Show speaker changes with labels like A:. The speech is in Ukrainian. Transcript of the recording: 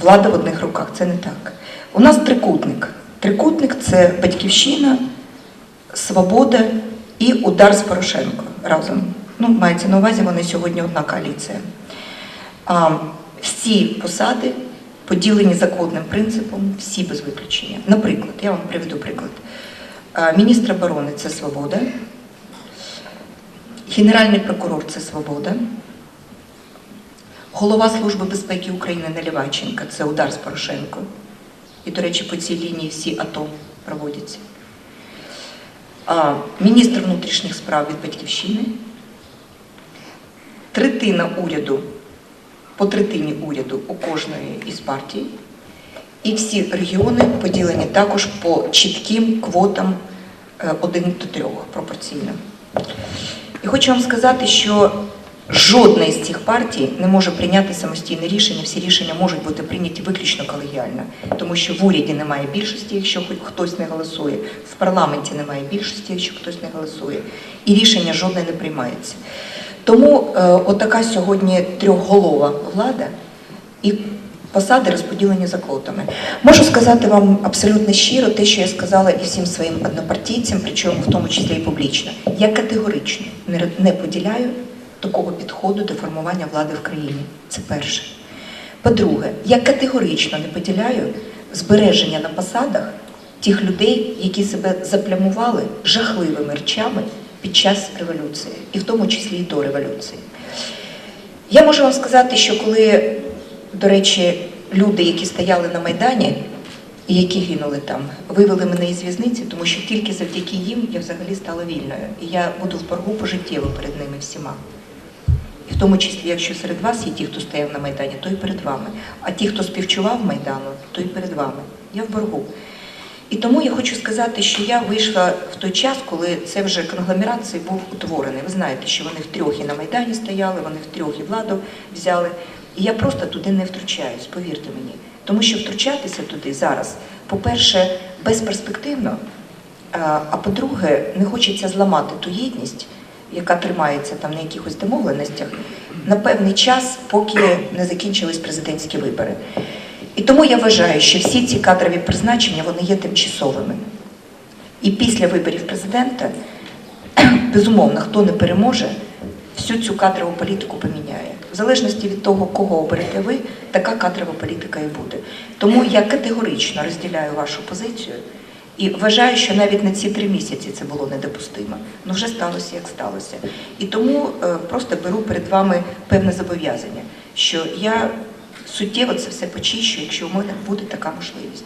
A: влада в одних руках. Це не так. У нас трикутник. Трикутник це батьківщина, свобода і удар з Порошенко разом. Ну, мається на увазі, вони сьогодні одна коаліція. А, всі посади поділені законним принципом, всі без виключення. Наприклад, я вам приведу приклад. Міністр оборони це свобода, генеральний прокурор це свобода, голова Служби безпеки України Наливайченка це удар з Порошенко. І, до речі, по цій лінії всі АТО проводяться. А, міністр внутрішніх справ від Батьківщини, третина уряду, по третині уряду у кожної із партій, і всі регіони поділені також по чітким квотам е, 1 до 3 пропорційно. І хочу вам сказати, що жодна із цих партій не може прийняти самостійне рішення. Всі рішення можуть бути прийняті виключно колегіально, тому що в уряді немає більшості, якщо хтось не голосує, в парламенті немає більшості, якщо хтось не голосує, і рішення жодне не приймається. Тому е, отака сьогодні трьохголова влада і посади розподілені за квотами. Можу сказати вам абсолютно щиро те, що я сказала і всім своїм однопартійцям, причому в тому числі і публічно. Я категорично не поділяю такого підходу до формування влади в країні. Це перше. По-друге, я категорично не поділяю збереження на посадах тих людей, які себе заплямували жахливими речами під час революції, і в тому числі і до революції. Я можу вам сказати, що коли, до речі, люди, які стояли на Майдані і які гинули там, вивели мене із в'язниці, тому що тільки завдяки їм я взагалі стала вільною. І я буду в боргу пожиттєво перед ними всіма. В тому числі, якщо серед вас є ті, хто стояв на Майдані, то і перед вами. А ті, хто співчував Майдану, то і перед вами. Я в боргу. І тому я хочу сказати, що я вийшла в той час, коли це вже конгломерат був утворений. Ви знаєте, що вони втрьох і на Майдані стояли, вони втрьох і владу взяли. І я просто туди не втручаюсь, повірте мені. Тому що втручатися туди зараз, по-перше, безперспективно, а по-друге, не хочеться зламати ту єдність, яка тримається там на якихось домовленостях, на певний час, поки не закінчились президентські вибори. І тому я вважаю, що всі ці кадрові призначення вони є тимчасовими. І після виборів президента, безумовно, хто не переможе, всю цю кадрову політику поміняє. В залежності від того, кого оберете ви, така кадрова політика і буде. Тому я категорично розділяю вашу позицію і вважаю, що навіть на ці три місяці це було недопустимо. Ну вже сталося, як сталося. І тому е, просто беру перед вами певне зобов'язання, що я суттєво це все почищу, якщо у мене буде така можливість.